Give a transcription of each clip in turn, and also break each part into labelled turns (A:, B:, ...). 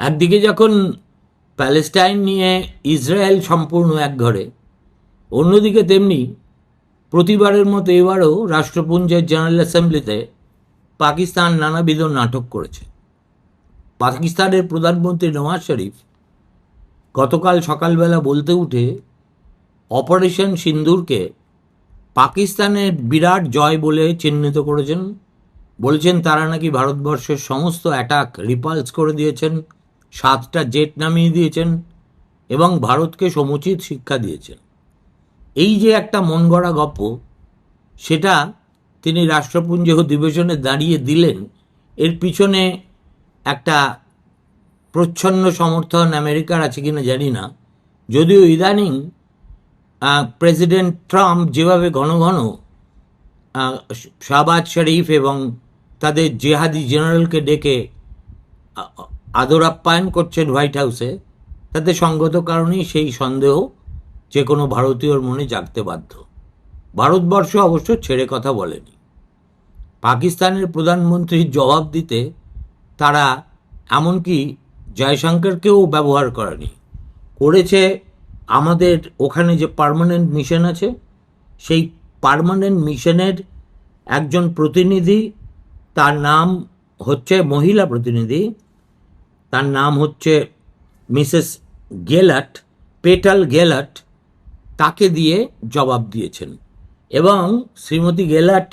A: একদিকে যখন প্যালেস্টাইন নিয়ে ইসরায়েল সম্পূর্ণ এক ঘরে, অন্যদিকে তেমনি প্রতিবারের মতো এবারও রাষ্ট্রপুঞ্জের জেনারেল অ্যাসেম্বলিতে পাকিস্তান নানাবিধ নাটক করেছে। পাকিস্তানের প্রধানমন্ত্রী নওয়াজ শরীফ গতকাল সকালবেলা বলতে উঠে অপারেশন সিন্দুরকে পাকিস্তানের বিরাট জয় বলে চিহ্নিত করেছেন। বলেছেন তারা নাকি ভারতবর্ষের সমস্ত অ্যাটাক রিপালস করে দিয়েছেন, সাতটা জেট নামিয়ে দিয়েছেন এবং ভারতকে সমুচিত শিক্ষা দিয়েছেন। এই যে একটা মন গড়া গপ্প, সেটা তিনি রাষ্ট্রপুঞ্জ অধিবেশনে দাঁড়িয়ে দিলেন, এর পিছনে একটা প্রচ্ছন্ন সমর্থন আমেরিকার আছে কিনা জানি না। যদিও ইদানিং প্রেসিডেন্ট ট্রাম্প যেভাবে ঘন ঘন শাহবাজ শরীফ এবং তাদের জেহাদি জেনারেলকে ডেকে আদর আপ্যায়ন করছেন হোয়াইট হাউসে, তাতে সঙ্গত কারণেই সেই সন্দেহ যে কোনো ভারতীয়র মনে জাগতে বাধ্য। ভারতবর্ষ অবশ্য ছেড়ে কথা বলেনি। পাকিস্তানের প্রধানমন্ত্রীর জবাব দিতে তারা এমনকি জয়শঙ্করকেও ব্যবহার করেনি। করেছে আমাদের ওখানে যে পার্মানেন্ট মিশন আছে, সেই পারমানেন্ট মিশনের একজন প্রতিনিধি, তার নাম হচ্ছে মহিলা প্রতিনিধি, তার নাম হচ্ছে মিসেস গেলাট, পেটাল গেলাট, তাকে দিয়ে জবাব দিয়েছেন। এবং শ্রীমতী গেলাট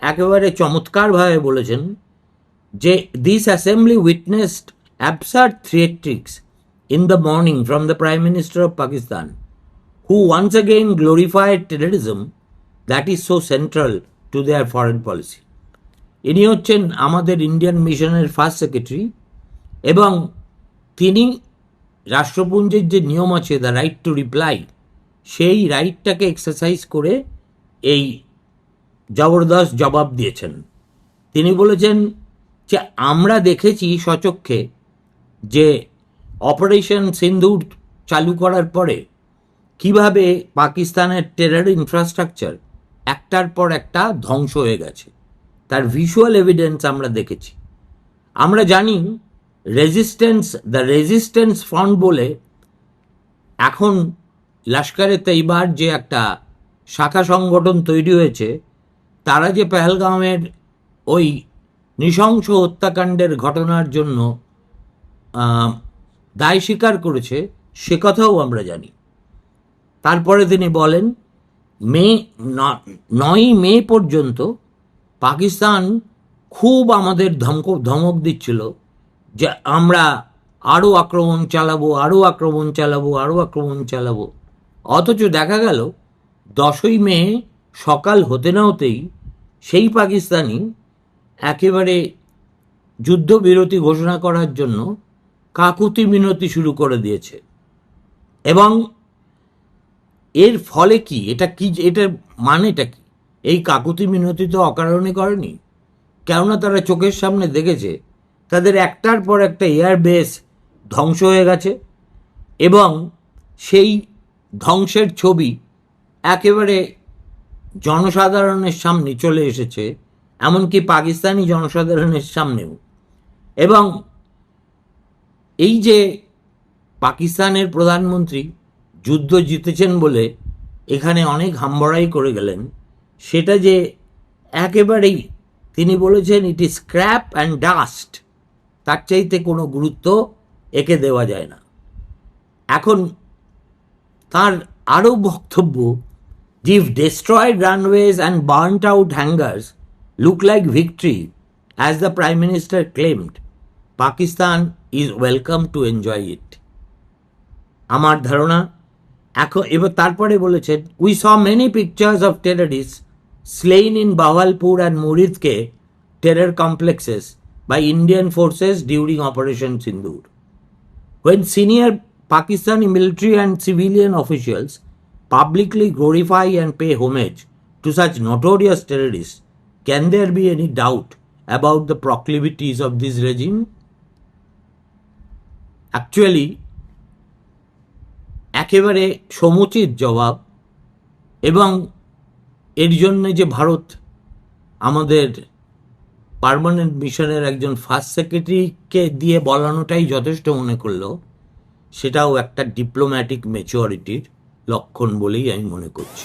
A: একেবারে চমৎকারভাবে বলেছেন যে this assembly witnessed absurd theatrics in the morning from the prime minister of Pakistan who once again glorified terrorism that is so central to their foreign policy. ইনি হচ্ছেন আমাদের ইন্ডিয়ান মিশনের ফার্স্ট সেক্রেটারি এবং তিনি রাষ্ট্রপুঞ্জের যে নিয়ম আছে দ্য রাইট টু রিপ্লাই সেই রাইটটাকে এক্সারসাইজ করে এই জবরদস্ত জবাব দিয়েছেন তিনি বলেছেন যে, আমরা দেখেছি সচক্ষে যে অপারেশন সিন্ধুর চালু করার পরে কীভাবে পাকিস্তানের টেরার ইনফ্রাস্ট্রাকচার একটার পর একটা ধ্বংস হয়ে গেছে, তার ভিজুয়াল এভিডেন্স আমরা দেখেছি। আমরা জানি রেজিস্ট্যান্স দ্য রেজিস্ট্যান্স ফ্রন্ট বলে এখন লস্করে তৈবার যে একটা শাখা সংগঠন তৈরি হয়েছে, তারা যে পেহেলগাঁওয়ের ওই নৃশংস হত্যাকাণ্ডের ঘটনার জন্য দায় স্বীকার করেছে, সে কথাও আমরা জানি। তারপরে তিনি বলেন, মে নয়ই মে পর্যন্ত পাকিস্তান খুব আমাদের ধমক ধমক দিচ্ছিল যে আমরা আরও আক্রমণ চালাবো আরও আক্রমণ চালাবো আরও আক্রমণ চালাবো। অথচ দেখা গেল, দশই মে সকাল হতে না হতেই সেই পাকিস্তানি একেবারে যুদ্ধবিরতি ঘোষণা করার জন্য কাকুতি মিনতি শুরু করে দিয়েছে। এবং এর ফলে কি? এটা কি এটার মানেটা কি? এই কাকুতি মিনতি তো অকারণে করেনি। কেননা তারা চোখের সামনে দেখেছে, তাদের একটার পর একটা এয়ার বেস ধ্বংস হয়ে গেছে এবং সেই ধ্বংসের ছবি একেবারে জনসাধারণের সামনে চলে এসেছে, এমনকি পাকিস্তানি জনসাধারণের সামনেও। এবং এই যে পাকিস্তানের প্রধানমন্ত্রী যুদ্ধ জিতেছেন বলে এখানে অনেক হাম্বড়াই করে গেলেন, সেটা যে একেবারেই তিনি বলেছেন it is scrap and dust তার চাইতে কোনো গুরুত্ব একে দেওয়া যায় না। এখন তার আরও বক্তব্য জিভ destroyed runways and burned out hangars look like victory as the prime minister claimed Pakistan is welcome to enjoy it আমার ধারণা এখন এবার তারপরে বলেছেন we saw many pictures of terrorist slain in Bahawalpur and Muridke terror complexes by Indian forces during operation Sindoor When senior Pakistani military and civilian officials publicly glorify and pay homage to such notorious terrorists, can there be any doubt about the proclivities of this regime? Actually, একেবারে সমুচিত জবাব এবং এর জন্যে যে ভারত আমাদের permanent মিশনের একজন ফার্স্ট সেক্রেটারিকে দিয়ে বলানোটাই যথেষ্ট মনে করল সেটাও একটা ডিপ্লোম্যাটিক মেচুরিটির লক্ষণ বলেই আমি মনে করছি।